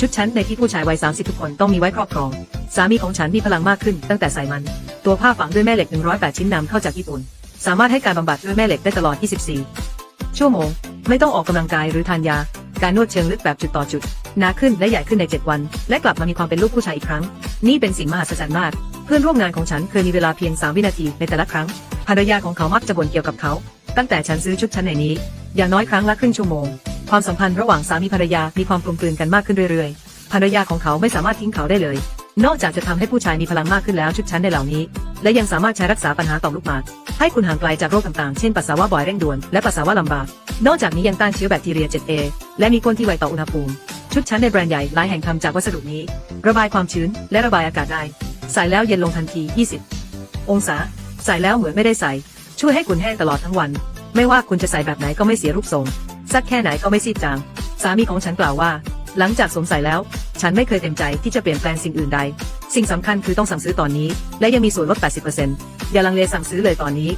ชุดชั้นในที่ผู้ชายวัย 30 ทุกคนต้องมีไว้ครอบครอง สามีของฉันมีพลังมากขึ้นตั้งแต่ใส่มัน ตัวผ้าฝังด้วยแม่เหล็ก 108 ชิ้นนำเข้าจากญี่ปุ่น สามารถให้การบำบัดด้วยแม่เหล็กได้ตลอด 24 ชั่วโมง ไม่ต้องออกกำลังกายหรือทานยา การนวดเชิงลึกแบบจุดต่อจุดหนาขึ้นและใหญ่ขึ้นใน 7 วัน และกลับมามีความเป็นลูกผู้ชายอีกครั้ง นี่เป็นสิ่งมหัศจรรย์มาก เพื่อนร่วมงานของฉันเคยมีเวลาเพียง 3 วินาทีในแต่ละครั้ง ภรรยาของเขามักจะบ่นเกี่ยวกับเขา ตั้งแต่ฉันซื้อชุดชั้นในนี้ อย่างน้อยครั้งละครึ่งชั่วโมง ความสัมพันธ์ระหว่างสามีภรรยามีความกลมกลืนกันมากขึ้นเรื่อยๆ ภรรยาของเขาไม่สามารถทิ้งเขาได้เลย นอกจากจะทำให้ผู้ชายมีพลังมากขึ้นแล้วชุดชั้นในเหล่านี้ และยังสามารถใช้รักษาปัญหาต่อมลูกหมาก ให้คุณห่างไกลจากโรคต่างๆ เช่นปัสสาวะบ่อยเร่งด่วนและปัสสาวะลำบาก นอกจากนี้ยังต้านเชื้อแบคทีเรีย 7A และมีก้นที่ไวต่ออุณหภูมิ ชุดชั้นในแบรนด์ใหญ่หลายแห่งทำจากวัสดุนี้ ระบายความชื้นและระบายอากาศได้ ใส่แล้วเย็นลงทันที 20 องศา ใส่แล้วเหมือนไม่ได้ใส่ ช่วยให้คุณแห้งตลอดทั้งวัน ไม่ว่าคุณจะใส่แบบไหนก็ไม่เสียรูปทรง สักแค่ไหนก็ไม่ซีดจาง สามีของฉันกล่าวว่า หลังจากสวมใส่แล้ว ฉันไม่เคยเต็มใจที่จะเปลี่ยนแปลงสิ่งอื่นใด สิ่งสำคัญคือต้องสั่งซื้อตอนนี้ และยังมีส่วนลด 80%อย่าลังเลสั่งซื้อเลยตอนนี้